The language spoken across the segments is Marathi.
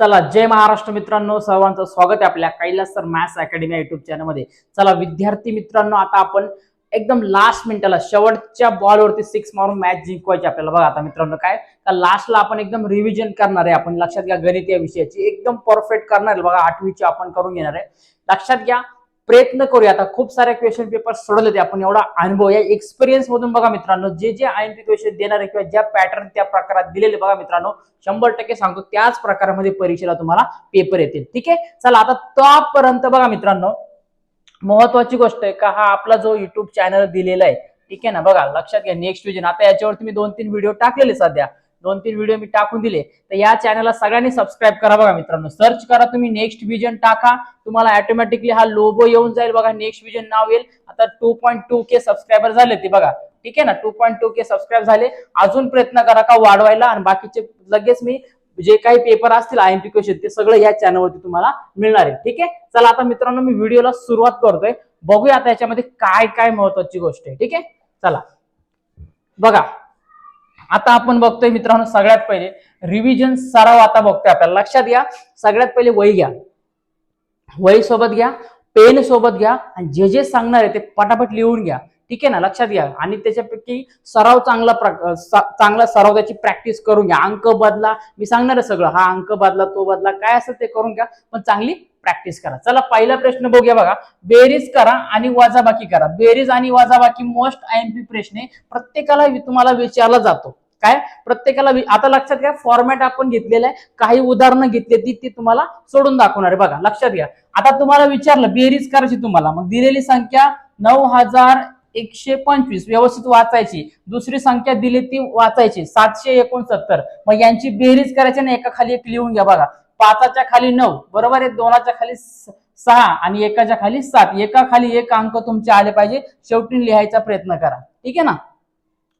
चला जय महाराष्ट्र मित्रांनो सर्वांचं स्वागत आहे आपल्या Kailas sir maths academy YouTube चॅनलमध्ये चला विद्यार्थी मित्रांनो आता आपण एकदम लास्ट मिनिटाला शेवटच्या बॉलवरती सिक्स मारून मॅच जिंकवायची आपल्याला. बघा आता मित्रांनो काय? तर लास्टला आपण एकदम रिव्हिजन करणार आहे. आपण लक्षात घ्या गणित या विषयाची. एकदम परफेक्ट करणार आहे. बघा आठवीची आपण करून घेणार आहे. लक्षात घ्या प्रयत्न करूया. आता खूप सारे क्वेश्चन पेपर सोडवले ते आपण एवढा अनुभव या एक्सपिरियन्स मधून बघा मित्रांनो जे जे आय एम पी क्वेश्चन देणार आहे किंवा ज्या पॅटर्न त्या प्रकारात दिलेले बघा मित्रांनो शंभर टक्के सांगतो त्याच प्रकारामध्ये परीक्षेला तुम्हाला पेपर येतील. ठीक आहे? चला आता तोपर्यंत बघा मित्रांनो महत्वाची गोष्ट आहे का हा आपला जो युट्यूब चॅनल दिलेला आहे ठीक आहे ना? बघा लक्षात घ्या नेक्स्ट विजन आता याच्यावर तुम्ही दोन तीन व्हिडिओ टाकलेले सध्या. दोन तीन व्हिडिओ मी टाकून दिले. तर या चॅनलला सगळ्यांनी सबस्क्राईब करा बघा मित्रांनो. सर्च करा तुम्ही नेक्स्ट विजन टाका. तुम्हाला ऑटोमॅटिकली हा लोबो येऊन जाईल बघा. नेक्स्ट विजन नाव येईल. आता two point two K subscriber झाले ते बघा. ठीक आहे ना? Two point two K subscribe झाले. अजून प्रयत्न करा का वाढवायला. आणि बाकीचे लगेच मी जे काही पेपर असतील आय एम पी क्वेश्चन ते सगळं या चॅनलवरती तुम्हाला मिळणार आहे. ठीक आहे? चला आता मित्रांनो मी व्हिडिओला सुरुवात करतोय. बघूया आता याच्यामध्ये काय काय महत्वाची गोष्ट आहे. ठीक आहे? चला. बघा. आता आपण बघतोय मित्रांनो सगळ्यात पहिले रिव्हिजन सराव आता बघतोय आपल्याला. लक्षात घ्या सगळ्यात पहिले वही घ्या. वही सोबत घ्या पेन सोबत घ्या आणि जे जे सांगणार आहे ते पटापट लिहून घ्या. ठीक आहे ना? लक्षात घ्या. आणि त्याच्यापैकी सराव चांगला चांगला सराव त्याची प्रॅक्टिस करून घ्या. अंक बदला. मी सांगणार आहे सगळं. हा अंक बदला तो बदला. काय असं ते करून घ्या. पण चांगली प्रॅक्टिस करा. चला पहिला प्रश्न बघूया बघा. बेरीज करा आणि वाजाबाकी करा. बेरीज आणि वाजाबाकी मोस्ट आय एम पी प्रश्न आहे. प्रत्येकाला तुम्हाला विचारला जातो. काय? प्रत्येकाला आता लक्षात घ्या फॉर्मॅट आपण घेतलेलं आहे. काही उदाहरणं घेतली ती ती तुम्हाला सोडून दाखवणार आहे. बघा लक्षात घ्या. आता तुम्हाला विचारलं बेरीज करायची तुम्हाला. मग दिलेली संख्या नऊ हजार एकशे पंचवीस व्यवस्थित वाचायची. दुसरी संख्या दिली ती वाचायची. सातशे एकोणसत्तर. मग यांची बेरीज करायची ना एका खाली एक लिहून घ्या बघा. पाचाच्या खाली नऊ. बरोबर आहे? दोनाच्या खाली सहा आणि एकाच्या खाली सात. एका खाली एक अंक तुमचे आले पाहिजे. शेवटी लिहायचा प्रयत्न करा. ठीक आहे ना?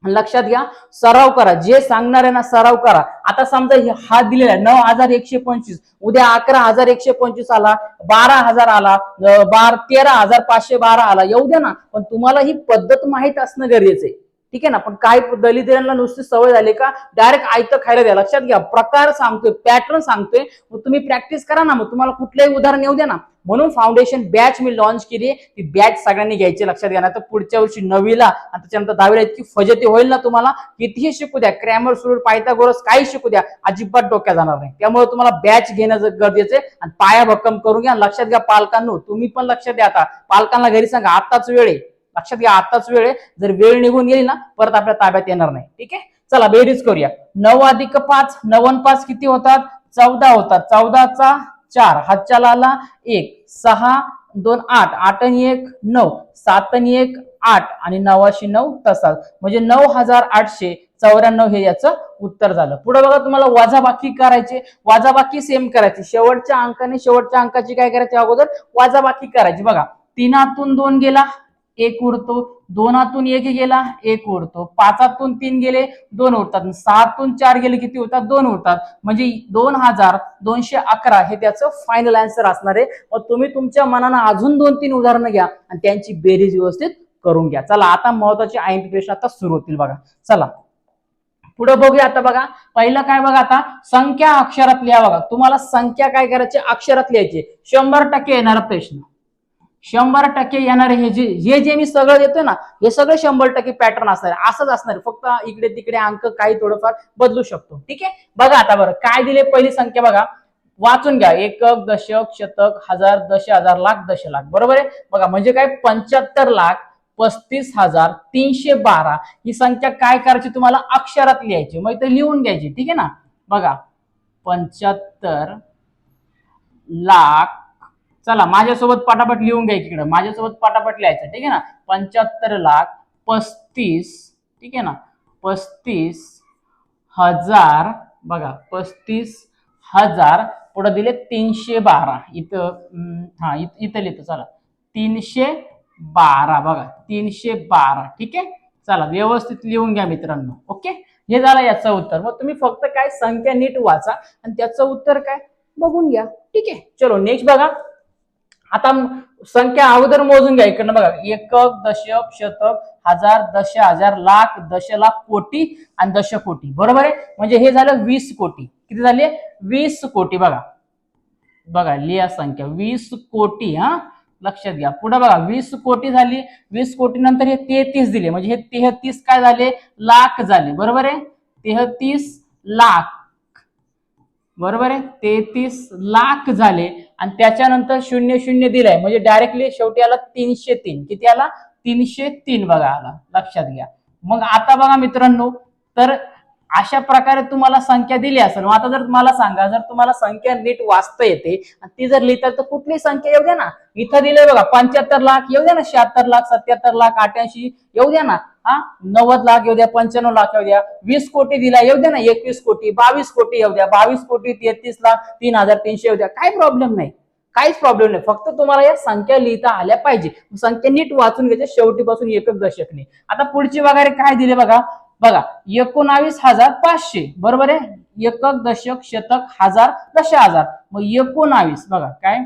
लक्षात घ्या सराव करा. जे सांगणार आहे ना सराव करा. आता समजा हा दिलेला आहे नऊ हजार एकशे पंचवीस. उद्या अकरा हजार एकशे पंचवीस आला बारा हजार आला बार तेरा हजार पाचशे बारा आला. येऊ द्या ना पण तुम्हाला ही पद्धत माहीत असणं गरजेचं आहे. ठीक आहे ना पण काही दलितांना नुसती सवय झाली का डायरेक्ट आयतं खायला द्या. लक्षात घ्या प्रकार सांगतोय पॅटर्न सांगतोय. मग तुम्ही प्रॅक्टिस करा ना मग तुम्हाला कुठलंही उदाहरण येऊ द्या ना. म्हणून फाउंडेशन बॅच मी लॉन्च केली. ती बॅच सगळ्यांनी घ्यायची लक्षात घ्या. ना तर पुढच्या वर्षी नवीला आणि त्याच्यानंतर दहावीला इतकी फजती होईल ना तुम्हाला कितीही शिकू द्या. क्रॅमर सुरू पायता गोरस काही शिकू द्या अजिबात डोक्यात जाणार नाही. त्यामुळे तुम्हाला बॅच घेणं गरजेचं आहे आणि पाया भक्कम करून घ्या. लक्षात घ्या पालकांनो तुम्ही पण लक्षात द्या आता. पालकांना घरी सांगा आताच वेळ आहे. लक्षात घ्या आताच वेळ आहे. जर वेळ निघून गेली ना परत आपल्या ताब्यात येणार नाही. ठीक आहे? चला बेरीज करूया. नऊ अधिक पाच नवन पाच किती होतात? चौदा होतात. चौदाचा चार. हातच्याला आला. एक. सहा. दोन. आठ. आठ आणि एक. नऊ. सात आणि एक. आठ आणि नवाशी नऊ तसाच. म्हणजे नऊ हजार आठशे चौऱ्याण्णव हे याचं उत्तर झालं. पुढे बघा तुम्हाला वाजाबाकी करायचे. वाजाबाकी सेम करायची. शेवटच्या अंकाने शेवटच्या अंकाची काय करायची अगोदर? वाजाबाकी करायची. बघा तीनातून दोन गेला. एक उरतो दोनातून एक गेला एक उरतो पाचातून तीन गेले दोन उरतात सहातून चार गेले किती होतात दोन उरतात म्हणजे दोन हजार दोनशे अकरा हे त्याचं फायनल आन्सर असणार आहे. मग तुम्ही तुमच्या मनानं अजून दोन तीन उदाहरणं घ्या आणि त्यांची बेरीज व्यवस्थित करून घ्या. चला आता महत्त्वाचे आय प्रश्न आता सुरू होतील बघा. चला. पुढे बघूया आता बघा. पहिलं काय बघा आता? संख्या अक्षरात लिहा बघा. तुम्हाला संख्या काय करायची? अक्षरात लिहायची. शंभर टक्के येणारा प्रश्न. शंभर टक्के येणारे हे जे हे जे मी सगळं देतोय ना हे सगळं शंभर टक्के पॅटर्न असणार असंच असणार फक्त इकडे तिकडे अंक काही थोडंफार बदलू शकतो. ठीक आहे? बघा आता बरं काय दिले पहिली संख्या बघा. वाचून घ्या. एकक दशक शतक हजार दश हजार लाख दश लाख. बरोबर आहे? बघा म्हणजे काय? पंच्याहत्तर लाख पस्तीस हजार तीनशे बारा. ही संख्या काय करायची तुम्हाला? अक्षरात लिहायची. मग इथे लिहून घ्यायची. ठीक आहे ना? बघा पंच्याहत्तर लाख चला माझ्यासोबत पटापट लिहून घ्या इकडे. माझ्यासोबत पटापट लिहायचं ठीक आहे ना? पंच्याहत्तर लाख पस्तीस ठीक आहे ना? पस्तीस हजार बघा पस्तीस हजार पुढे दिले तीनशे बारा. इथं हा इथं इथं लिहितो चला. तीनशे बारा बघा तीनशे बारा ठीक आहे? चला व्यवस्थित लिहून घ्या मित्रांनो ओके? हे झालं याचं उत्तर. मग तुम्ही फक्त काय संख्या नीट वाचा आणि त्याचं उत्तर काय? बघून घ्या ठीक आहे? चलो नेक्स्ट बघा. आता संख्या अगोदर मोजून घ्या. इकडनं बघा. एकक दशक शतक हजार दश हजार लाख दश लाख कोटी आणि दश कोटी. बरोबर आहे? म्हणजे हे झालं वीस कोटी. किती झाले? वीस कोटी. बघा. बघा लिहा संख्या. वीस कोटी हा? लक्षात घ्या. पुढे बघा. वीस कोटी झाली. वीस कोटी नंतर हे तेहतीस दिले. म्हणजे हे तेहतीस काय झाले? लाख झाले. बरोबर आहे? तेहतीस लाख. बरोबर आहे? तेहतीस लाख झाले आणि त्याच्यानंतर शून्य शून्य दिलंय. म्हणजे डायरेक्टली शेवटी आला तीनशे तीन. किती आला? तीनशे तीन बघा आला. लक्षात घ्या. मग आता बघा मित्रांनो तर अशा प्रकारे तुम्हाला संख्या दिली असेल. आता जर तुम्हाला सांगा जर तुम्हाला संख्या नीट वाचता येते आणि ती जर लिहिता तर कुठली संख्या? येऊ द्या ना. इथं दिलंय बघा पंच्याहत्तर लाख येऊ द्या ना शहात्तर लाख सत्याहत्तर लाख अठ्याऐंशी येऊ द्या ना. हा? नव्वद लाख येऊ द्या पंच्याण्णव लाख येऊ द्या. वीस कोटी दिला येऊ द्या ना एकवीस कोटी बावीस कोटी येऊ द्या. बावीस कोटी तेहतीस लाख तीन हजार तीनशे येऊ द्या. काही प्रॉब्लेम नाही. काहीच प्रॉब्लेम नाही. फक्त तुम्हाला या संख्या लिहिता आल्या पाहिजे. संख्या नीट वाचून घ्यायच्या शेवटीपासून एकच एक दशकने आता पुढची वगैरे काय दिले बघा? बघा एकोणावीस हजार पाचशे बरोबर आहे? एकक दशक शतक हजार दश हजार. मग एकोणावीस बघा काय?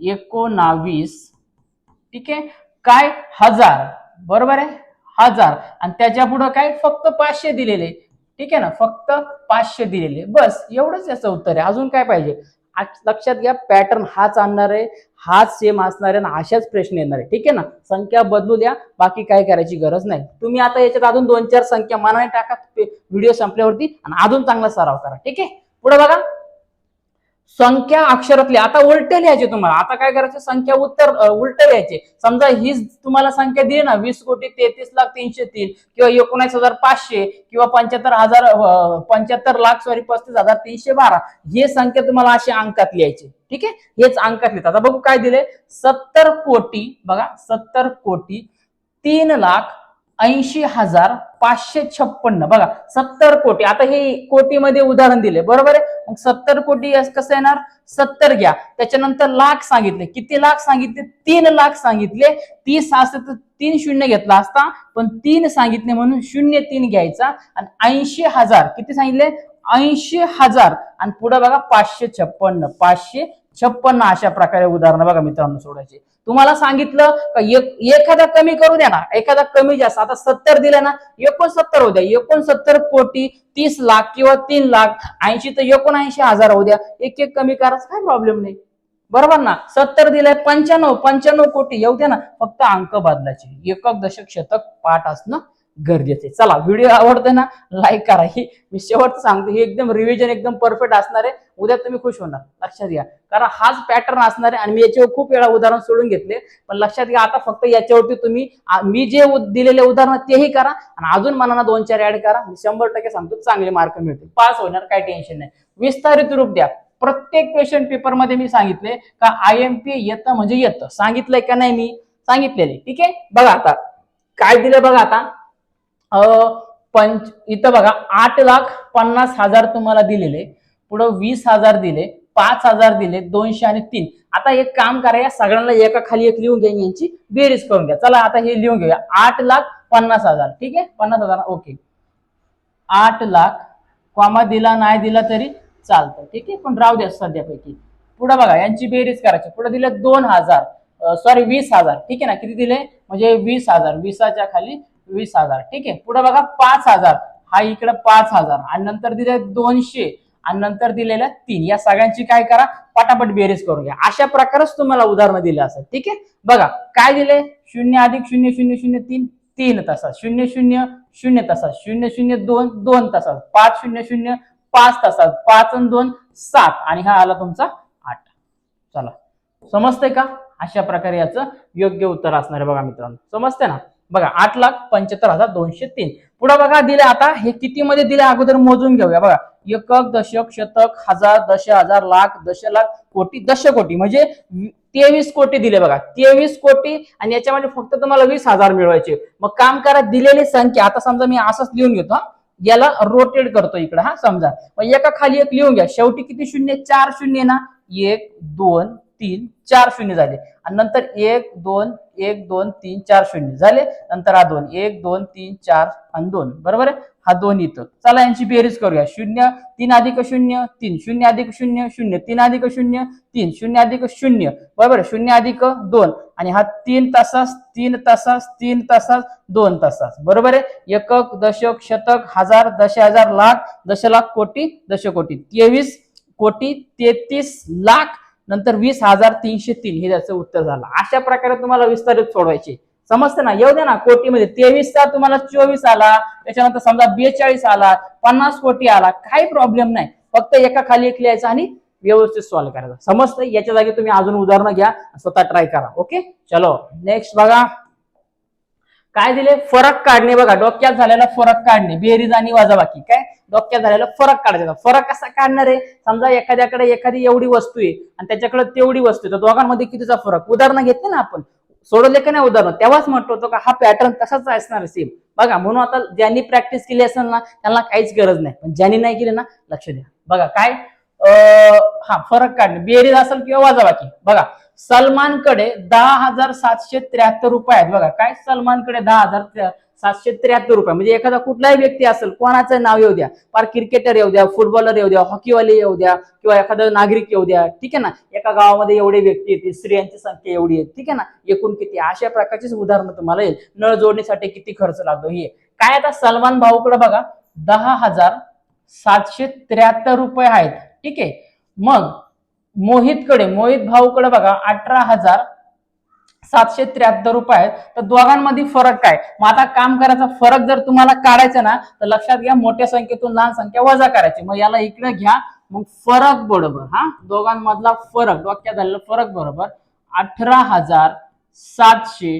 एकोणावीस ठीक आहे? काय? हजार बरोबर आहे? हजार. आणि त्याच्या पुढं काय? फक्त पाचशे दिलेले. ठीक आहे ना? फक्त पाचशे दिलेले. बस एवढंच याचं उत्तर आहे. अजून काय पाहिजे? लक्षात घ्या पॅटर्न हाच आणणार आहे हाच सेम असणार आहे आणि अशाच प्रश्न येणार आहे. ठीक आहे ना? संख्या बदलू द्या बाकी काय करायची गरज नाही. तुम्ही आता याच्यात अजून दोन चार संख्या मनाने टाका व्हिडिओ संपल्यावरती आणि अजून चांगला सराव करा. ठीक आहे? पुढे बघा. संख्या अक्षरातली. आता उलट लिहायचे तुम्हाला. आता काय करायचं? संख्या उत्तर उलट लिहायचे. समजा ही तुम्हाला संख्या दिली ना वीस कोटी तेहतीस लाख तीनशे तीन किंवा एकोणीस हजार पाचशे किंवा पंच्याहत्तर हजार पंच्याहत्तर लाख सॉरी पस्तीस हजार तीनशे बारा हे संख्या तुम्हाला अशी अंकात लिहायची. ठीक आहे? हेच अंकात लिहितात आता बघू काय दिले सत्तर कोटी बघा सत्तर कोटी तीन लाख ऐंशी हजार पाचशे छप्पन्न. बघा सत्तर कोटी. आता हे कोटीमध्ये उदाहरण दिले. बरोबर आहे? मग सत्तर कोटी कसं येणार? सत्तर घ्या. त्याच्यानंतर लाख सांगितले. किती लाख सांगितले? तीन लाख सांगितले. तीस असते तर तीन शून्य घेतला असता. पण तीन सांगितले म्हणून शून्य तीन घ्यायचा. आणि ऐंशी हजार. किती सांगितले? ऐंशी हजार. आणि पुढे बघा पाचशे छप्पन्न. पाचशे छप्पन्न अशा प्रकारे उदाहरणं बघा मित्रांनो सोडायचे. तुम्हाला सांगितलं का एखादा कमी करू द्या ना एखादा कमी जास्त आता सत्तर दिलं ना एकोणसत्तर होऊ द्या एकोणसत्तर कोटी तीस लाख किंवा तीन लाख ऐंशी तर एकोणऐंशी हजार होऊ द्या एक एक कमी करायचं काय प्रॉब्लेम नाही. बरोबर ना? सत्तर दिलंय पंच्याण्णव पंच्याण्णव कोटी येऊ द्या ना फक्त अंक बदलायचे. एकक दशक शतक पाठ असणं गरजेचे. चला व्हिडिओ आवडतोय ना लाईक करा. ही मी शेवट सांगतो ही एकदम रिव्हिजन एकदम परफेक्ट असणार आहे उद्या तुम्ही खुश होणार लक्षात घ्या. कारण हाच पॅटर्न असणार आहे आणि मी याच्यावर खूप वेळा उदाहरण सोडून घेतले पण लक्षात घ्या आता फक्त याच्यावरती तुम्ही मी जे दिलेले उदाहरण तेही करा आणि अजून मनाला दोन चार ऍड करा मी शंभर टक्के सांगतो चांगले मार्क मिळतील. पास होणार काय टेन्शन नाही. विस्तारित रूप द्या. प्रत्येक क्वेश्चन पेपरमध्ये मी सांगितले का आय एम पी येतं म्हणजे येतं. सांगितलंय का नाही मी? सांगितलेले. ठीक आहे? बघा आता. काय दिलं बघा आता? पंच इथं बघा आठ लाख पन्नास हजार तुम्हाला दिलेले. पुढं वीस हजार दिले पाच हजार दिले दोनशे आणि तीन. आता एक काम करा या सगळ्यांना एका खाली एक लिहून घ्या यांची. बेरीज करून घ्या. चला आता हे लिहून घेऊया. आठ लाख पन्नास हजार. ठीक आहे? पन्नास हजार ओके. आठ लाख कॉमा दिला नाही दिला तरी चालतं. ठीक आहे? पण राहू द्या सध्यापैकी. पुढे बघा यांची बेरीज करायची. पुढे दिले दोन हजार. सॉरी वीस हजार. ठीक आहे ना? किती दिले? म्हणजे वीस हजार. वीसाच्या खाली वीस हजार. ठीक आहे? पुढे बघा पाच हजार. हा इकडे पाच हजार. आणि नंतर दिले दोनशे. आणि नंतर दिलेल्या तीन. या सगळ्यांची काय करा? पटापट बेरीज करून घ्या. अशा प्रकारच तुम्हाला उदाहरणं दिले असतात. ठीक आहे? बघा काय दिले? शून्य अधिक शून्य शून्य शून्य तीन. तीन तासात शून्य शून्य शून्य तासात शून्य शून्य दोन दोन तासात पाच शून्य शून्य पाच तासात पाच आणि दोन सात. आणि हा आला तुमचा आठ. चला. समजतंय का? अशा प्रकारे याचं योग्य उत्तर असणार आहे बघा मित्रांनो. समजतंय ना? बघा आठ लाख पंच्याहत्तर हजार दोनशे तीन. पुढे बघा दिले आता हे किती मध्ये दिले अगोदर मोजून घेऊया. बघा एकक दशक शतक हजार दश हजार लाख दश लाख कोटी दश कोटी. म्हणजे तेवीस कोटी दिले बघा. तेवीस कोटी आणि याच्यामध्ये फक्त तुम्हाला वीस हजार मिळवायचे. मग काम करा दिलेली संख्या. आता समजा मी असंच लिहून घेतो हा. याला रोटेट करतो इकडे हा समजा. मग एका खाली एक लिहून घ्या. शेवटी किती शून्य? चार शून्य ना? एक दोन तीन चार शून्य झाले. आणि नंतर एक दोन एक दोन तीन चार शून्य झाले. नंतर हा दोन एक दोन तीन चार आणि दोन. बरोबर आहे? हा दोन इथं. चला यांची बेरीज करूया. शून्य तीन अधिक शून्य तीन शून्य अधिक शून्य शून्य तीन अधिक शून्य तीन शून्य अधिक शून्य. बरोबर आहे? शून्य अधिक दोन. आणि हा तीन तासास तीन तासास तीन तासास दोन तासास. बरोबर आहे? एकक दशक शतक हजार दश हजार लाख दशलाख कोटी दशकोटी. तेवीस कोटी तेहतीस लाख नंतर वीस हजार तीनशे तीन हे त्याचं उत्तर झालं. अशा प्रकारे तुम्हाला विस्तारित सोडवायचे. समजतं ना? येऊ दे ना कोटीमध्ये. तेवीसचा तुम्हाला चोवीस आला त्याच्यानंतर समजा बेचाळीस आला पन्नास कोटी आला काही प्रॉब्लेम नाही. फक्त एका खाली एक लिहायचं आणि व्यवस्थित सॉल्व्ह करायचं. समजतं याच्या जागी तुम्ही अजून उदाहरणं घ्या स्वतः ट्राय करा. ओके चलो नेक्स्ट बघा. काय दिले? फरक काढणे बघा. डोक्यात झालेला फरक काढणे. बेरीज आणि वजाबाकी. काय? डोक्यात झालेला फरक काढायचा. फरक कसा काढणार आहे? समजा एखाद्याकडे एखादी एवढी वस्तू आहे आणि त्याच्याकडे तेवढी वस्तू आहे तर दोघांमध्ये कितीचा फरक? उदाहरण घेतले ना आपण. सोडवले का नाही उदाहरण? तेव्हाच म्हणतो होतं का हा पॅटर्न तसाच असणार सेम बघा म्हणून आता ज्यांनी प्रॅक्टिस केली असेल ना त्यांना काहीच गरज नाही. पण ज्यांनी नाही केली ना लक्ष द्या. बघा काय? हा फरक काढणे. बेरीज असेल किंवा वजाबाकी. बघा सलमानकडे दहा हजार सातशे त्र्याहत्तर रुपये आहेत. बघा काय? सलमानकडे दहा हजार सातशे त्र्याहत्तर रुपये. म्हणजे एखादा कुठलाही व्यक्ती असेल कोणाचं नाव येऊ द्या. फार क्रिकेटर येऊ द्या फुटबॉलर येऊ द्या हॉकीवाले येऊ द्या किंवा एखादा नागरिक येऊ द्या ठीक आहे ना? एका गावामध्ये एवढे व्यक्ती येतील स्त्रियांची संख्या एवढी आहे ठीक आहे ना? एकूण किती? अशा प्रकारचीच उदाहरणं तुम्हाला येईल. नळ जोडणीसाठी किती खर्च लागतो? हे. काय आता सलमान भाऊकडे बघा दहा हजार सातशे त्र्याहत्तर रुपये आहेत ठीक आहे? मग मोहितकडे मोहित भाऊकडे बघा अठरा हजार सातशे त्र्याहत्तर रुपये आहेत. तर दोघांमध्ये फरक काय? मग आता काम करायचा फरक जर तुम्हाला काढायचा ना तर लक्षात घ्या मोठ्या संख्येतून लहान संख्या वजा करायची. मग याला इकडे घ्या मग फरक बरोबर हा? दोघांमधला फरक डोक्यात झालेला फरक बरोबर अठरा हजार सातशे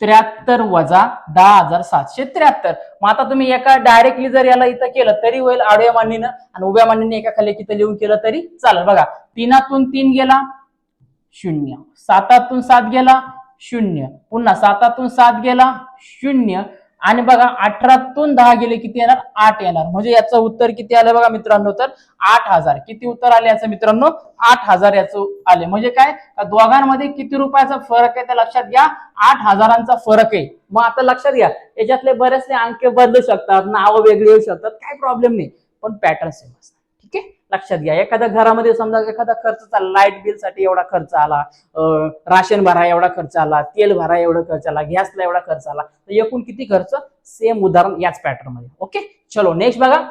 त्र्याहत्तर वजा दहा हजार सातशे त्र्याहत्तर. मग आता तुम्ही एका डायरेक्टली जर याला इथं केलं तरी होईल आडव्या मांडणीनं आणि उभ्या मांडणीने एका खाली इथं लिहून केलं तरी चालेल. बघा तीनातून तीन गेला शून्य. सातातून सात गेला शून्य. पुन्हा सातातून सात गेला शून्य. आणि बघा अठरातून दहा गेले किती येणार? आठ येणार. म्हणजे याचं उत्तर किती आलं बघा मित्रांनो तर आठ हजार. किती उत्तर आले याचं मित्रांनो? आठ हजार याचं आले. म्हणजे काय? दोघांमध्ये किती रुपयाचा फरक आहे ते लक्षात घ्या. आठ हजारांचा फरक आहे. मग आता लक्षात घ्या. याच्यातले बरेचसे अंक बदलू शकतात नावं वेगळी येऊ शकतात. काही प्रॉब्लेम नाही. पण पॅटर्न सेम असतात लक्षात घ्या. एखाद्या घरामध्ये समजा एखादा खर्च चालला लाइट बिलसाठी एवढा खर्च आला राशन भरा एवढा खर्च आला तेल भरा एवढा खर्च आला गॅसला एवढा खर्च आला तर एकूण किती खर्च? सेम उदाहरण याच पॅटर्नमध्ये. ओके चलो नेक्स्ट बघा.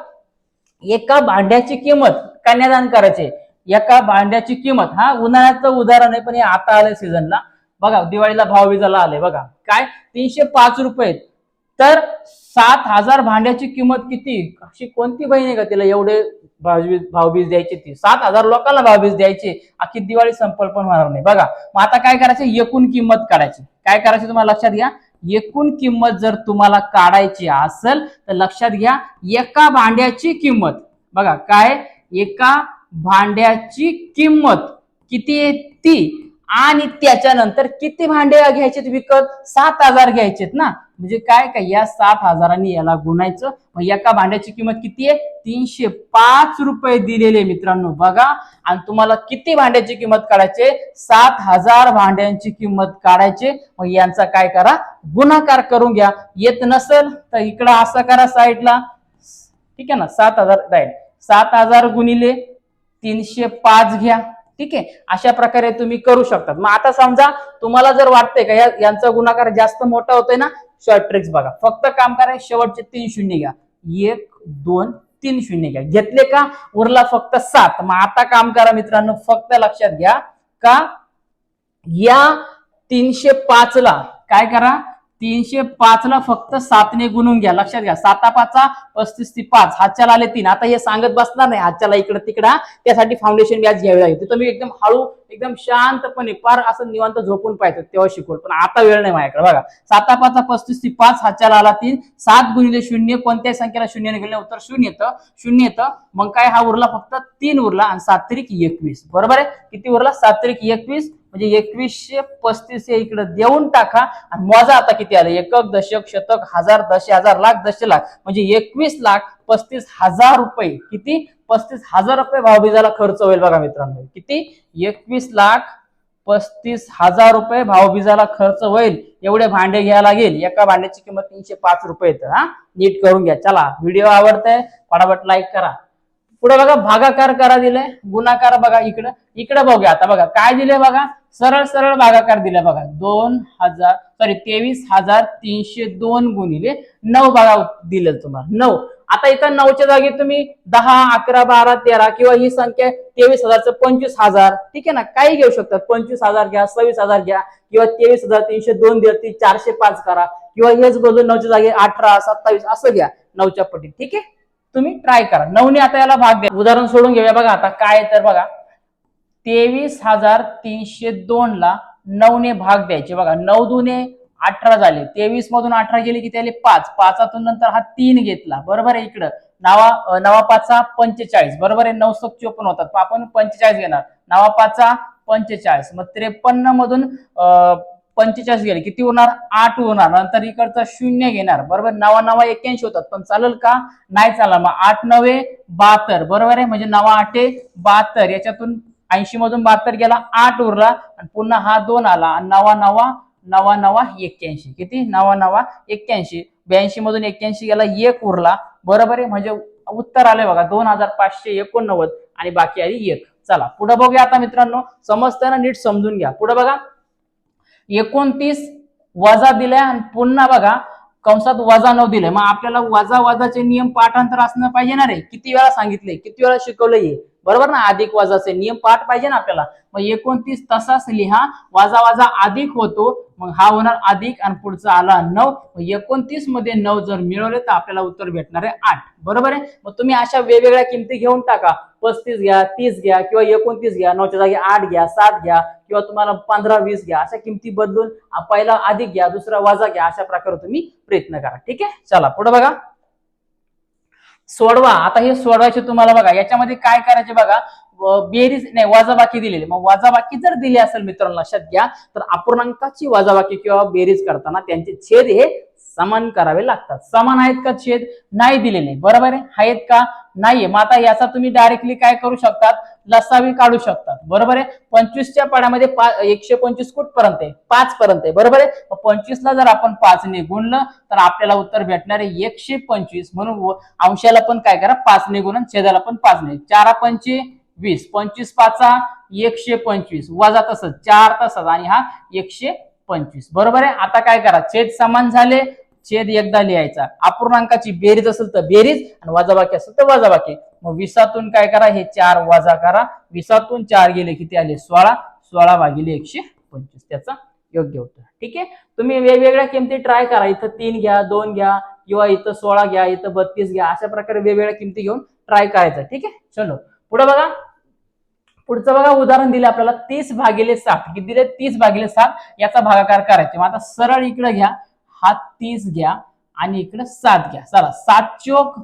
एका भांड्याची किंमत कन्यादान करायचे. एका भांड्याची किंमत हा उन्हाळ्याचं उदाहरण आहे पण हे आता आलं सीझनला बघा दिवाळीला भावबीजाला आले बघा. काय? तीनशे पाच रुपये तर सात हजार भांड्याची किंमत किती? अशी कोणती बहीण आहे का तिला एवढे भावबीज भावबीज द्यायची ती? सात हजार लोकांना भावबीज द्यायची. अख्खी दिवाळी संपल पण होणार नाही. बघा मग आता काय करायचं? एकूण किंमत काढायची. काय करायची तुम्हाला लक्षात घ्या? एकूण किंमत जर तुम्हाला काढायची असेल तर लक्षात घ्या एका भांड्याची किंमत. बघा काय? एका भांड्याची किंमत. किती आहे ती? आणि त्याच्यानंतर किती भांडे घ्यायचेत विकत? सात हजार घ्यायचेत ना. म्हणजे काय काय? या सात हजारांनी याला गुणायचं. मग एका भांड्याची किंमत किती आहे? तीनशे पाच रुपये दिलेले मित्रांनो बघा. आणि तुम्हाला किती भांड्याची किंमत काढायचे सात हजार भांड्यांची किंमत काढायचे. मग यांचा काय करा? गुणाकार करून घ्या. येत नसेल तर इकडं असं करा साईडला. ठीक आहे ना? सात हजार राईट. सात हजार गुणिले तीनशे पाच घ्या. ठीक आहे? अशा प्रकारे तुम्ही करू शकतात. मग आता समजा तुम्हाला जर वाटतंय का या- यांचा गुणाकार जास्त मोठा होतोय ना शॉर्ट ट्रिक्स बघा. फक्त काम करा शेवटचे तीन शून्य घ्या. एक दोन तीन शून्य घ्या. घेतले का? उरला फक्त सात. मग आता काम करा मित्रांनो फक्त लक्षात घ्या का या तीनशे पाच ला काय करा? तीनशे पाच ला फक्त सातने गुणून घ्या. लक्षात घ्या. साता पाचा पस्तीस ती पाच. हातच्याला आले तीन. आता हे सांगत बसणार नाही. हातच्याला इकडं तिकडं. त्यासाठी फाउंडेशन व्याज घ्यावी लागेल. तिथं तुम्ही एकदम हळू एकदम शांतपणे फार असं निवांत झोपून पाहिजे तेव्हा शिकवल पण आता वेळ नाही माझ्याकडे. बघा. साता पाचा पस्तीस ती पाच. हातच्याला आला तीन. सात गुणिले शून्य. कोणत्याही संख्येला शून्य गेले उत्तर शून्य येतं. शून्य येतं. मग काय? हा उरला फक्त तीन उरला आणि सात एकवीस. बरोबर आहे? किती उरला? सात एकवीस. म्हणजे एकवीसशे पस्तीस हे इकडं देऊन टाका. आणि मोजा आता किती आलं? एकक दशक शतक हजार दश हजार लाख दश लाख. म्हणजे एकवीस लाख पस्तीस हजार रुपये. किती? पस्तीस हजार रुपये भावबीजाला खर्च होईल बघा मित्रांनो. किती? एकवीस लाख पस्तीस हजार रुपये भाऊबीजाला खर्च होईल. एवढे भांडे घ्यायला लागेल. एका भांड्याची किंमत तीनशे पाच रुपये हा? नीट करून घ्या. चला व्हिडिओ आवडतंय फटाफट लाईक करा. पुढे बघा भागाकार करा दिले गुणाकार बघा इकडं. इकडे बघूया आता बघा. काय दिले बघा? सरळ सरळ भागाकार दिला बघा. दोन हजार सॉरी तेवीस हजार तीनशे दोन गुणिले नऊ भागा दिले तुम्हाला. नऊ. आता इथं नऊच्या जागी तुम्ही दहा अकरा बारा तेरा किंवा ही संख्या तेवीस हजारचं पंचवीस हजार. ठीक आहे ना? काही घेऊ शकतात. पंचवीस हजार घ्या सव्वीस हजार घ्या किंवा तेवीस हजार तीनशे दोन द्या ती चारशे पाच करा. किंवा हेच बदलून नऊच्या जागी अठरा सत्तावीस असं घ्या नऊच्या पटीत. ठीक आहे? तुम्ही ट्राय करा. नऊने आता याला भाग द्या. उदाहरण सोडून घेऊया बघा. आता काय आहे तर बघा. तेवीस हजार तीनशे दोन ला नऊने भाग द्यायचे. बघा नऊ दुने अठरा झाले. तेवीस मधून अठरा गेले की आले? पाच. पाचातून नंतर हा तीन घेतला. बरोबर आहे इकडं. नावा नवा पाचा पंचेचाळीस. बरोबर आहे? नऊ सक चोपन्न होतात. आपण पंचेचाळीस घेणार. नवा पाचा पंचेचाळीस. मग त्रेपन्न मधून पंचेचाळीस गेले. किती होणार? आठ होणार. नंतर इकडचा शून्य घेणार. बरोबर? नवा नवा एक्क्याऐंशी होतात. पण चालेल का? नाही चालणार. मग आठ नवे बहात्तर. बरोबर आहे? म्हणजे नवा आठे बहात्तर. याच्यातून ऐंशी मधून बहात्तर गेला आठ उरला आणि पुन्हा हा दोन आला आणि नवा नवा नवा नवा एक्क्याऐंशी. किती? नवा नवा एक्क्याऐंशी. ब्याऐंशी मधून एक्क्याऐंशी गेला एक उरला. बरोबर आहे? म्हणजे उत्तर आलंय बघा दोन हजार पाचशे एकोणनव्वद आणि बाकी आली एक. चला पुढे बघूया आता मित्रांनो. समजताना नीट समजून घ्या. पुढे बघा. एकोणतीस वजा दिल्या आणि पुन्हा बघा. कंसात वजा नऊ दिलंय. मग आपल्याला वजा वजाचे नियम पाठांतर असणं पाहिजे ना रे? किती वेळा सांगितले किती वेळा शिकवलंय बरोबर ना? अधिक वजाचे नियम पाठ पाहिजे ना आपल्याला. मग एकोणतीस तसाच लिहा. वाजा वाजा अधिक होतो मग हा होणार अधिक आणि पुढचा आला नऊ. मग एकोणतीसमध्ये नऊ जर मिळवले तर आपल्याला उत्तर भेटणार आहे आठ. बरोबर आहे? मग तुम्ही अशा वेगवेगळ्या किमती घेऊन टाका. पस्तीस घ्या तीस घ्या किंवा एकोणतीस घ्या नऊच्या जागी आठ घ्या सात घ्या. किंवा तुम्हाला पंधरा वीस घ्या अशा किमती बदलून पहिला अधिक घ्या दुसरा वाजा घ्या अशा प्रकारे तुम्ही प्रयत्न करा. ठीक आहे? चला पुढे बघा. सोडवा. आता हे सोडवायचे तुम्हाला बघा याच्यामध्ये काय करायचे बघा बेरीज नाही वाजाबाकी दिलेली. मग वाजाबाकी जर दिली असेल मित्रांनो लक्षात घ्या तर अपूर्णांकाची वाजाबाकी किंवा बेरीज करताना त्यांचे छेद हे समान करावे लागतात. समान आहेत का छेद? नाही दिलेले. बरोबर आहे? आहेत का? नाहीये. मग आता याचा तुम्ही डायरेक्टली काय करू शकतात? लसावी काढू शकतात. बरोबर आहे? पंचवीसच्या पाड्यामध्ये एकशे पंचवीस कुठपर्यंत आहे? पाच पर्यंत आहे. बरोबर आहे? पंचवीसला जर आपण पाचने गुणलं तर आपल्याला उत्तर भेटणार आहे एकशे पंचवीस. म्हणून अंशाला पण काय करा? पाचने गुणन छेदाला पण पाचने चारा पंचे वीस. पंचवीस पाचा एकशे पंचवीस. वजा तसंच. चार तसंच. आणि हा एकशे पंचवीस. बरोबर आहे? आता काय करा? छेद समान झाले. छेद एकदा लिहायचा. अपूर्णांकाची बेरीज असेल तर बेरीज आणि वजाबाकी असेल तर वजाबाकी. मग विसातून काय करा? हे चार वजा करा. विसातून चार गेले किती आले? सोळा. सोळा भागिले एकशे पंचवीस. त्याचा योग्य उत्तर. ठीक आहे? तुम्ही वेगवेगळ्या किमती ट्राय करा. इथं तीन घ्या दोन घ्या किंवा इथं सोळा घ्या इथं बत्तीस घ्या. अशा प्रकारे वेगवेगळ्या किमती घेऊन ट्राय करायचं. ठीक आहे? चलो. पुढे बघा. पुढचं बघा. उदाहरण दिलं आपल्याला. तीस भागिले सात. किती दिले? तीस भागिले सात. याचा भागाकार करायचे. मग आता सरळ इकडे घ्या. हा तीस घ्या आणि इकडे सात घ्या. चला सात चोक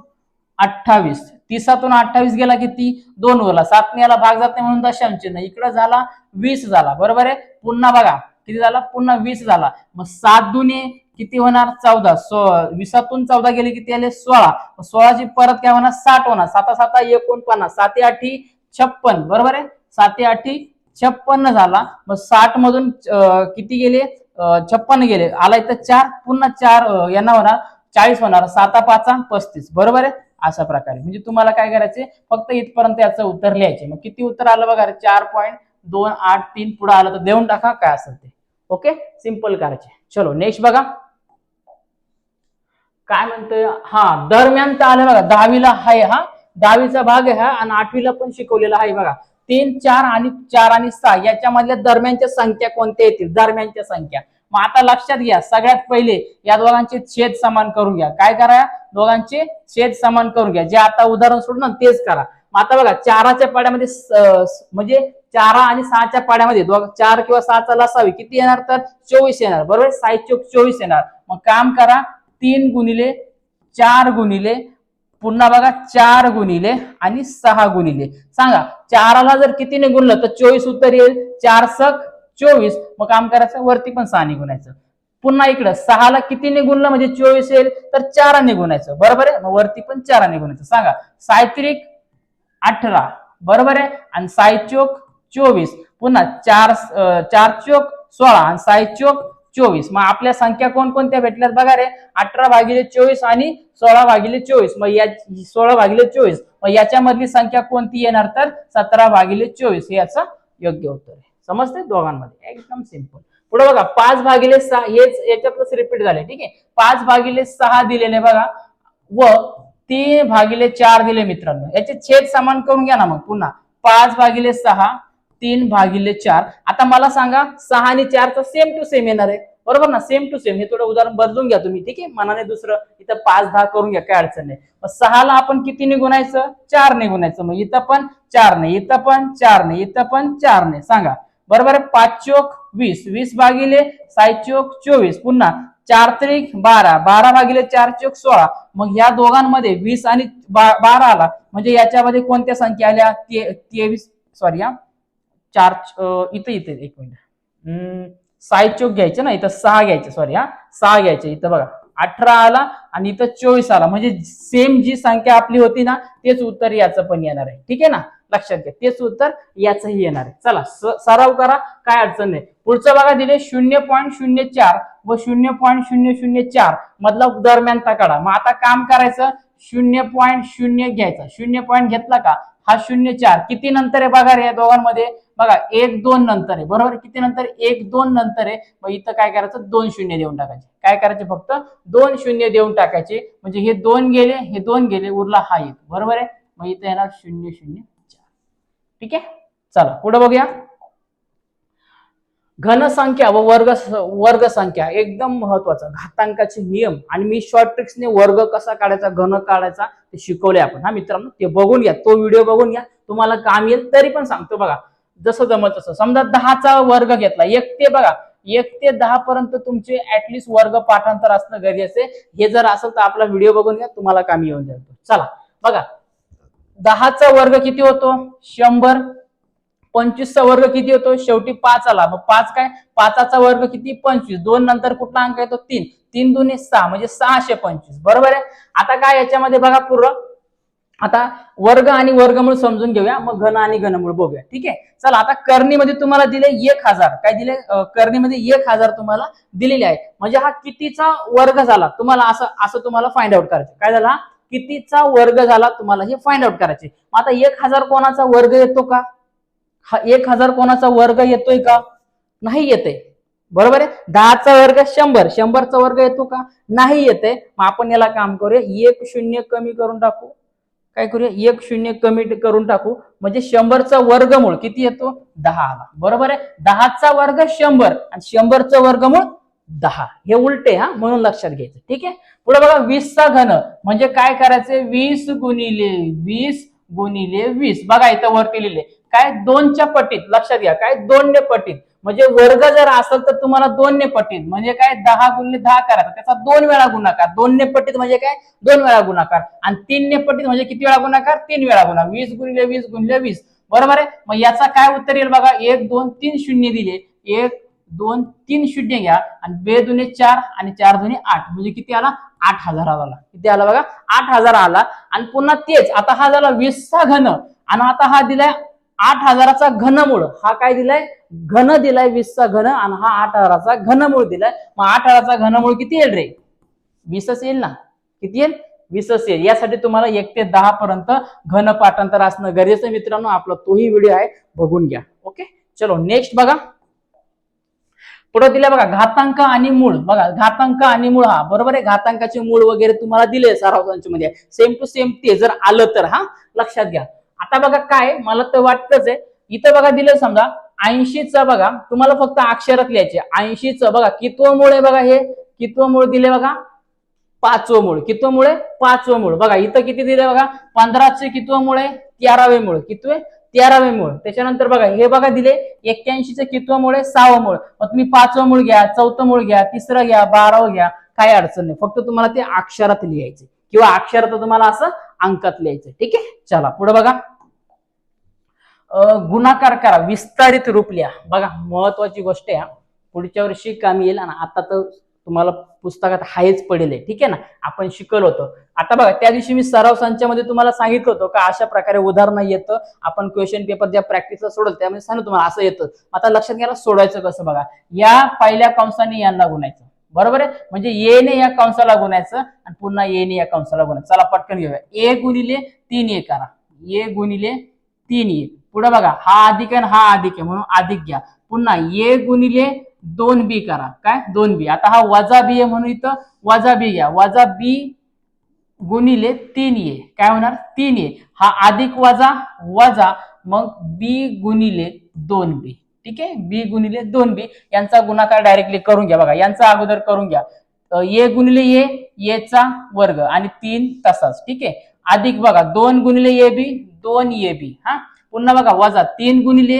अठ्ठावीस. तिसातून अठ्ठावीस गेला किती? दोन उरला सातने याला भाग जात नाही म्हणून दशांश चिन्ह इकडे झाला वीस झाला. बरोबर आहे? पुन्हा बघा. किती झाला? पुन्हा वीस झाला. मग सात दुने किती होणार? चौदा. सो विसातून चौदा गेले किती आले? सोळा. सोळाची परत काय होणार? साठ होणार. साता साता एकोणपन्नास. साते आठी छप्पन. बरोबर आहे? साते आठी छप्पन्न झाला. मग साठ मधून किती गेले? छप्पन छप्पन्न गेले. आला इथं चार पुन्हा चार यांना होणार चाळीस होणार. साता पाचा पस्तीस. बरोबर आहे? अशा प्रकारे. म्हणजे तुम्हाला काय करायचे फक्त इथपर्यंत याचं उत्तर लिहायचे मग किती उत्तर आलं बघा? चार पॉईंट दोन आठ तीन. पुढे आलं तर देऊन टाका. काय असेल ते. ओके? सिंपल करायचे चलो नेक्स्ट बघा. काय म्हणतोय? हा दरम्यान तर आलं बघा. दहावीला आहे हा. दहावीचा भाग आहे हा. आणि आठवीला पण शिकवलेला आहे बघा. तीन चार आणि चार आणि सहा याच्यामधल्या दरम्यानच्या संख्या कोणत्या येतील? दरम्यानच्या संख्या. मग आता लक्षात घ्या सगळ्यात पहिले या दोघांचे छेद समान करून घ्या. काय करा? दोघांचे छेद समान करून घ्या. जे आता उदाहरण सोडून तेच करा. मग आता बघा चाराच्या पाड्यामध्ये म्हणजे चारा आणि सहाच्या पाड्यामध्ये चार किंवा सहाचा लसावी किती येणार तर? चोवीस येणार. बरोबर? साई चोक चोवीस येणार. मग काम करा तीन गुणिले चार गुणिले पुन्हा बघा चार गुणिले आणि सहा गुणिले. सांगा चाराला जर कितीने गुणलं तर चोवीस उत्तर येईल. चार सक चोवीस. मग काम करायचं वरती पण सहा गुणायचं. पुन्हा इकडं सहाला कितीने गुणलं म्हणजे चोवीस येईल तर चाराने गुणायचं. बरोबर आहे? मग वरती पण चाराने गुणायचं. सांगा सायत्रिक अठरा. बरोबर आहे? आणि सायचोक चोवीस. पुन्हा चार चार चोक सोळा. आणि साई चोक चोवीस. मग आपल्या संख्या कोणकोणत्या भेटल्यात? बघा रे अठरा भागिले चोवीस आणि सोळा भागिले चोवीस. मग या सोळा भागिले चोवीस. मग याच्यामधली संख्या कोणती येणार तर? सतरा भागिले चोवीस. हे याचं योग्य उत्तर आहे. समजते दोघांमध्ये? एकदम सिंपल पुढे बघा पाच भागिले सहा हेच याच्यातच रिपीट झाले ठीक आहे? पाच भागिले सहा दिलेले बघा. व तीन भागिले चार दिले मित्रांनो. याचे छेद समान करून घ्या ना मग पुन्हा. पाच भागिले सहा तीन भागिले चार. आता मला सांगा सहा आणि चारचं सेम टू सेम येणार आहे. बरोबर ना? सेम टू सेम हे थोडं उदाहरण बदलून घ्या तुम्ही. ठीक आहे? मनाने दुसरं इथं पाच दहा करून घ्या. काय अडचण नाही. मग सहाला आपण कितीने गुणायचं? चार ने गुणायचं. मग इथं पण चार नाही इथं पण चार नाही इथं पण चार नाही सांगा. बरोबर आहे? पाच चोक वीस. वीस भागिले साय चोक चोवीस. पुन्हा चार त्रिक बारा. बारा भागिले चार चोक सोळा. मग या दोघांमध्ये वीस आणि बारा आला. म्हणजे याच्यामध्ये कोणत्या संख्या आल्या? तेवीस. सॉरी हा. चार इथं इथं इथे एक मिनिट. हम्म, साय चोक घ्यायचे ना इथं सहा घ्यायचे सॉरी हा. सहा घ्यायचे इथं बघा. अठरा आला आणि इथं चोवीस आला. म्हणजे सेम जी संख्या आपली होती ना तेच उत्तर याचं पण येणार आहे. ठीक आहे ना? लक्षात घ्या. तेच उत्तर याचंही येणार आहे. चला सराव करा काय अडचण नाही. पुढचं बघा दिले शून्य पॉईंट शून्य चार व शून्य पॉईंट शून्य शून्य चार. मधला दरम्यानचा काढा. मग आता काम करायचं शून्य पॉईंट शून्य घ्यायचा. शून्य पॉईंट घेतला का? हा शून्य चार. किती नंतर आहे बघा रे या दोघांमध्ये? बघा एक दोन नंतर आहे. बरोबर? किती नंतर? एक दोन नंतर आहे. मग इथं काय करायचं? दोन शून्य देऊन टाकायचे. काय करायचे फक्त? दोन शून्य देऊन टाकायचे. म्हणजे हे दोन गेले हे दोन गेले उरला हा एक. बरोबर आहे? मग इथं येणार शून्य शून्य चार. ठीक आहे? चला पुढे बघूया. घनसंख्या व वर्ग वर्ग संख्या एकदम महत्त्वाचा. घातांकाचे नियम आणि मी शॉर्ट ट्रिक्सने वर्ग कसा काढायचा घन काढायचा ते शिकवले आपण. हा मित्रांनो ते बघून घ्या. तो व्हिडिओ बघून घ्या. तुम्हाला काम येईल तरी पण सांगतो बघा. जसं जमत तसं. समजा दहाचा वर्ग घेतला. एक ते बघा एक ते दहा पर्यंत तुमचे ऍटलिस्ट वर्ग पाठांतर असणं गरजेचं आहे. हे जर असेल तर आपला व्हिडिओ बघून घ्या तुम्हाला कामी येऊन जाईल. चला बघा. दहाचा वर्ग किती होतो? शंभर. पंचवीसचा वर्ग किती होतो? शेवटी पाच आला मग पाच काय? पाचाचा वर्ग किती? पंचवीस. दोन नंतर कुठला अंक येतो? तीन. तीन दोन्ही सहा म्हणजे सहाशे पंचवीस. बरोबर आहे? आता काय याच्यामध्ये बघा पूर्ण? आता वर्ग आणि वर्गमूळ समजून घेऊया. मग घन आणि घनमूळ बघूया. ठीक आहे? चला आता करणीमध्ये तुम्हाला दिले एक हजार. काय दिले? करणीमध्ये एक हजार तुम्हाला दिलेले आहे. म्हणजे हा कितीचा वर्ग झाला? तुम्हाला असं असं तुम्हाला फाइंड आउट करायचं. काय झाला? कितीचा वर्ग झाला? तुम्हाला हे फाइंड आउट करायचे. मग आता एक हजार कोणाचा वर्ग येतो का? हा एक हजार कोणाचा वर्ग येतोय का? नाही येते. बरोबर आहे? दहाचा वर्ग शंभर. शंभरचा वर्ग येतो का? नाही येते. मग आपण याला काम करूया. एक शून्य कमी करून टाकू. काय करूया? एक शून्य कमी करून टाकू. म्हणजे शंभरचा वर्गमूळ किती येतो? दहा. आला बरोबर आहे? दहाचा वर्ग शंभर आणि शंभरचा वर्गमूळ दहा. हे उलटे हा? म्हणून लक्षात घ्यायचं. ठीक आहे? पुढे बघा वीसचा घन. म्हणजे काय करायचं वीस गुणिले वीस गुणिले वीस. बघा इथं वरती लिहिले. काय? दोनच्या पटीत. लक्षात घ्या. काय? दोनने पटीत. म्हणजे वर्ग जर असेल तर तुम्हाला दोनने पटीत म्हणजे काय दहा गुणले दहा करायचा त्याचा दोन वेळा गुणाकार. दोनने पटीत म्हणजे काय दोन वेळा गुणाकार. आणि तीनने पटीत म्हणजे किती वेळा गुणाकार? तीन वेळा गुणा. वीस गुणले वीस गुणले वीस. बरोबर आहे? मग याचा काय उत्तर येईल बघा? एक दोन तीन शून्य दिले. एक दोन तीन शून्य घ्या. आणि बे दुने चार आणि चार दुने आठ. म्हणजे किती आला? आठ हजार आला. किती आला बघा? आठ हजार आला. आणि पुन्हा तेच. आता हा झाला वीसचा घन. आणि आता हा दिलाय आठ हजाराचा घनमूळ. हा काय दिलाय? घन दिलाय वीसचा घन आणि हा आठ हजाराचा घनमूळ दिलाय. मग आठ हजाराचा घनमूळ किती येईल रे? वीसच येईल ना? किती येईल? वीसच येईल. यासाठी तुम्हाला एक ते दहा पर्यंत घन पाठांतर असणं गरजेचं मित्रांनो. आपला तोही व्हिडिओ आहे. बघून घ्या. ओके? चलो नेक्स्ट बघा. पुढे दिले बघा घातांक आणि मूळ. बघा घातांक आणि मूळ हा बरोबर आहे? घातांकाचे मूळ वगैरे तुम्हाला दिले सरावांच्या मध्ये सेम टू सेम ते जर आलं तर हा? लक्षात घ्या. आता बघा काय मला तर वाटतच आहे. इथं बघा दिलं समजा ऐंशीचं बघा तुम्हाला फक्त अक्षरात लिहायचे ऐंशीचं बघा कितवं मूळ आहे बघा हे? कितवं मूळ दिले बघा? पाचवं मूळ. कितवं मूळ आहे? पाचवं मूळ. बघा इथं किती दिले बघा? पंधराचे कितवं मूळ आहे? तेरावे मूळ. कितवे तेरावे मूळ. त्याच्यानंतर बघा हे बघा दिले एक्क्याऐंशीचे कितवं मूळ आहे? सहावं मूळ. मग तुम्ही पाचवं मूळ घ्या चौथं मूळ घ्या तिसरं घ्या बारावं घ्या. काही अडचण नाही. फक्त तुम्हाला ते अक्षरात लिहायचे किंवा अक्षरात तुम्हाला असं अंकात लिहायचं ठीक आहे? चला पुढे बघा. गुणाकार करा विस्तारित रूप लिहा. बघा महत्वाची गोष्ट आहे पुढच्या वर्षी कामी येईल आणि आता तर तुम्हाला पुस्तकात हायच पडेल आहे. ठीक आहे ना? आपण शिकल होतो. आता बघा त्या दिवशी मी सराव संचामध्ये तुम्हाला सांगितलं होतं का अशा प्रकारे उदाहरणं येतं. आपण क्वेश्चन पेपर ज्या प्रॅक्टिसला सोडल त्यामध्ये सांगितलं तुम्हाला असं येतं. आता लक्षात घ्यायला सोडवायचं कसं बघा. या पहिल्या कंसाने यांना गुणायचं. बरोबर आहे? म्हणजे येने या कंसाला गुणायचं आणि पुन्हा येने या कंसाला गुणायचं. चला पटकन घेऊया. ए गुणिले तीन ए करा. ए गुणिले तीन ए पुढे बघा हा अधिक आहे आणि हा अधिक आहे म्हणून अधिक घ्या. पुन्हा ए गुणिले दोन बी करा. काय? दोन बी. आता हा वजा बी आहे म्हणून इथं वजा बी घ्या. वजा बी गुणिले तीन ए. काय होणार? तीन ए. हा अधिक वजा वजा मग बी गुणिले दोन बी. ठीक आहे? बी गुणिले दोन बी यांचा गुणाकार डायरेक्टली करून घ्या बघा. यांचा अगोदर करून घ्या. ए गुणिले ए एचा वर्ग आणि तीन तसाच. ठीक आहे? अधिक बघा. दोन गुणिले ए बी दोन ए बी हा? पुन्हा बघा. वजा तीन गुणिले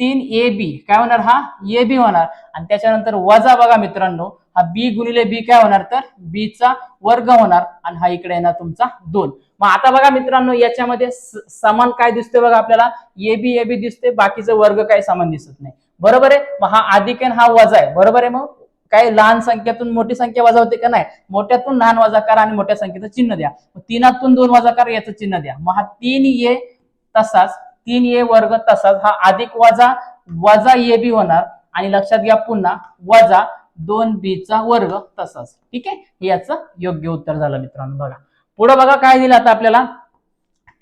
तीन ए बी काय होणार? हा? ए बी होणार. आणि त्याच्यानंतर वजा बघा मित्रांनो. हा बी गुणिले बी काय होणार तर? बीचा वर्ग होणार. आणि हा इकडे येणार तुमचा दोन. मग आता बघा मित्रांनो याच्यामध्ये समान काय दिसते बघा आपल्याला? ए बी ए बी दिसते बाकीचं वर्ग काय समान दिसत नाही. बरोबर आहे? मग हा अधिक हा वजा आहे. बरोबर आहे मग? काय लहान संख्येतून मोठी संख्या वजा होते का नाही? मोठ्यातून लहान वजा करा आणि मोठ्या संख्येचं चिन्ह द्या. तीनातून दोन वजा करा याचं चिन्ह द्या. मग हा तीन ये तसाच तीन ए वर्ग तसाच हा अधिक वजा वजा ए बी होणार. आणि लक्षात घ्या पुन्हा वजा दोन बीचा वर्ग तसाच. ठीक आहे? हे याचं योग्य उत्तर झालं मित्रांनो बघा. पुढे बघा काय दिलं आता आपल्याला?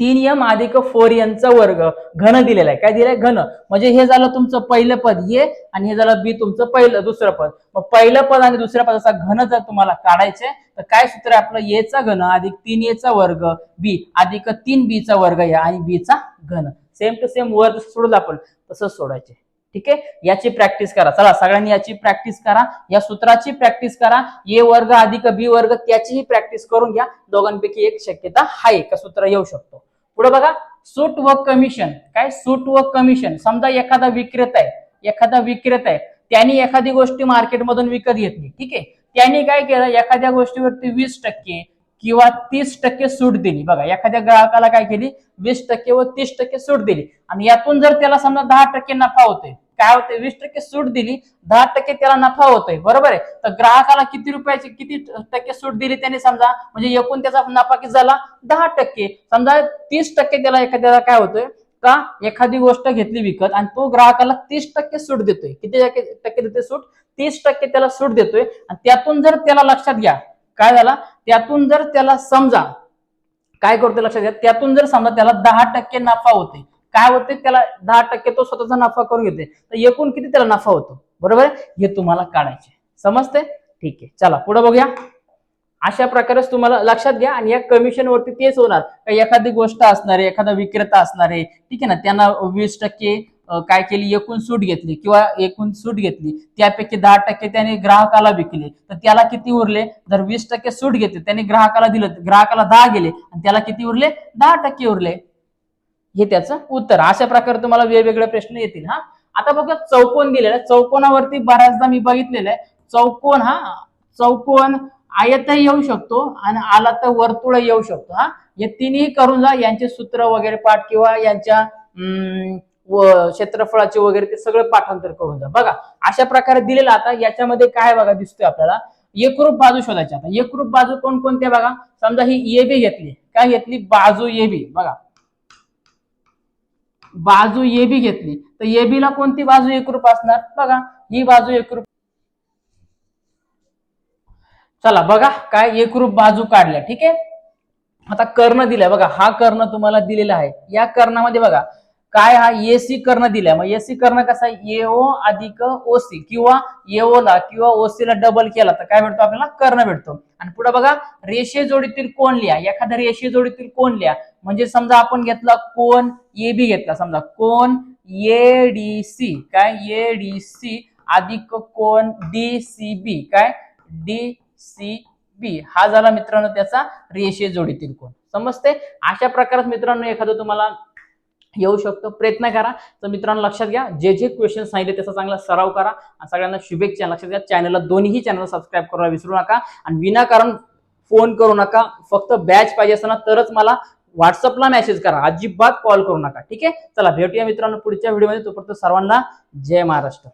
तीन यम अधिक फोर यमचा वर्ग. घन दिलेला आहे. काय दिलंय? घन. म्हणजे हे झालं तुमचं पहिलं पद ये आणि हे झालं बी तुमचं पहिलं दुसरं पद. मग पहिलं पद आणि दुसऱ्या पदाचा घन जर तुम्हाला काढायचंय तर काय सूत्र आहे आपलं? येचा घन अधिक तीन येचा वर्ग बी. अधिक तीन बी चा वर्ग या आणि बी चा घन. सेम टू सेम वर सोडलं आपण तसंच सोडायचे. ठीक आहे? याची प्रॅक्टिस करा. चला सगळ्यांनी याची प्रॅक्टिस करा. या सूत्राची प्रॅक्टिस करा. ए वर्ग अधिक बी वर्ग त्याचीही प्रॅक्टिस करून घ्या. दोघांपैकी एक शक्यता आहे का सूत्र येऊ शकतो. पुढे बघा. सूट व कमिशन काय? सूट व कमिशन समजा एखादा विक्रेता आहे. एखादा विक्रेता आहे. त्यांनी एखादी गोष्टी मार्केटमधून विकत घेतली. ठीक आहे? त्यांनी काय केलं? एखाद्या गोष्टीवरती वीस टक्के किंवा तीस टक्के सूट दिली. बघा एखाद्या ग्राहकाला काय केली? वीस टक्के व तीस टक्के सूट दिली. आणि यातून जर त्याला समजा दहा टक्के नफा होतोय काय होते वीस टक्के सूट दिली दहा टक्के त्याला नफा होतोय. बरोबर आहे? तर ग्राहकाला किती रुपयाची किती टक्के सूट दिली त्याने समजा? म्हणजे एकूण त्याचा नफा किती झाला? दहा टक्के. समजा तीस टक्के त्याला एखाद्याला काय होतोय? का एखादी गोष्ट घेतली विकत आणि तो ग्राहकाला तीस टक्के सूट देतोय. किती टक्के देते सूट? तीस टक्के त्याला सूट देतोय. आणि त्यातून जर त्याला लक्षात घ्या काय झाला? त्यातून जर त्याला समजा काय करतोय लक्षात घ्या? त्यातून जर समजा त्याला दहा टक्के नफा होते काय होते त्याला दहा टक्के तो स्वतःचा नफा करून घेते. तर एकूण किती त्याला नफा होतो? बरोबर? आहे? हे तुम्हाला काढायचे. समजते ठीक आहे. चला पुढे बघूया. अशा प्रकारेच तुम्हाला लक्षात घ्या आणि या कमिशन वरती तेच होणार. एखादी गोष्ट असणार आहे एखादा विक्रेता असणार आहे ठीक आहे ना? त्यांना वीस टक्के काय केली? एकूण सूट घेतली किंवा एकूण सूट घेतली. त्यापैकी दहा टक्के त्याने ग्राहकाला विकले. तर त्याला किती उरले? जर वीस टक्के सूट घेतली त्याने ग्राहकाला दिलं ग्राहकाला दहा गेले आणि त्याला किती उरले? दहा टक्के उरले. हे त्याचं उत्तर. अशा प्रकारे तुम्हाला वेगवेगळे प्रश्न येतील हा. आता बघा चौकोन दिलेला आहे. चौकोनावरती बऱ्याचदा मी बघितलेलं आहे. चौकोन हा. चौकोन आयतही येऊ शकतो आणि आला तर वर्तुळ येऊ शकतो हा. हे तिन्ही करून जा यांचे सूत्र वगैरे पाठ किंवा यांच्या व क्षेत्रफळाचे वगैरे ते सगळं पाठांतर करून जा. बघा अशा प्रकारे दिलेलं आता याच्यामध्ये काय बघा दिसतोय आपल्याला? एकरूप बाजू शोधायची आता. एकरूप बाजू कोणकोणत्या बघा? समजा ही ए बी घेतली. काय घेतली? बाजू ए बी. बघा बाजू ए बी घेतली तर ए बी ला कोणती बाजू एकरूप असणार? बघा ही बाजू एकरूप चला बघा काय एकरूप बाजू काढल्या. ठीक आहे? आता कर्ण दिलाय. बघा हा कर्ण तुम्हाला दिलेला आहे. या कर्णामध्ये बघा काय हा एसी कर्ण दिलाय? मग एसी कर्ण कसा एओ अधिक ओसी किंवा एओला किंवा ओसीला डबल केला तर काय भेटतो आपल्याला? कर्ण भेटतो. आणि पुढे बघा रेषे जोडीतील कोण लिहा? एखाद्या रेषे जोडीतील कोण लिहा? म्हणजे समजा आपण घेतला कोण? ए बी घेतला. समजा कोण? ए डी सी काय? ए डी सी अधिक कोण? डी सी बी काय? डी सी बी हा झाला मित्रांनो त्याचा रेषे जोडीतील कोण. समजते अशा प्रकारात मित्रांनो एखादं तुम्हाला येऊ शकतो. प्रयत्न करा. तर मित्रांनो लक्षात घ्या. जे जे क्वेश्चन सांगितले त्याचा चांगला सराव करा. आणि सगळ्यांना शुभेच्छा. लक्षात घ्या चॅनलला दोन्ही चॅनल सबस्क्राईब करायला विसरू नका. आणि विनाकारण फोन करू नका. फक्त बॅच पाहिजे असताना तरच मला व्हॉट्सअपला मेसेज करा. अजिबात कॉल करू नका. ठीक आहे? चला भेटूया मित्रांनो पुढच्या व्हिडिओमध्ये तोपर्यंत सर्वांना जय महाराष्ट्र.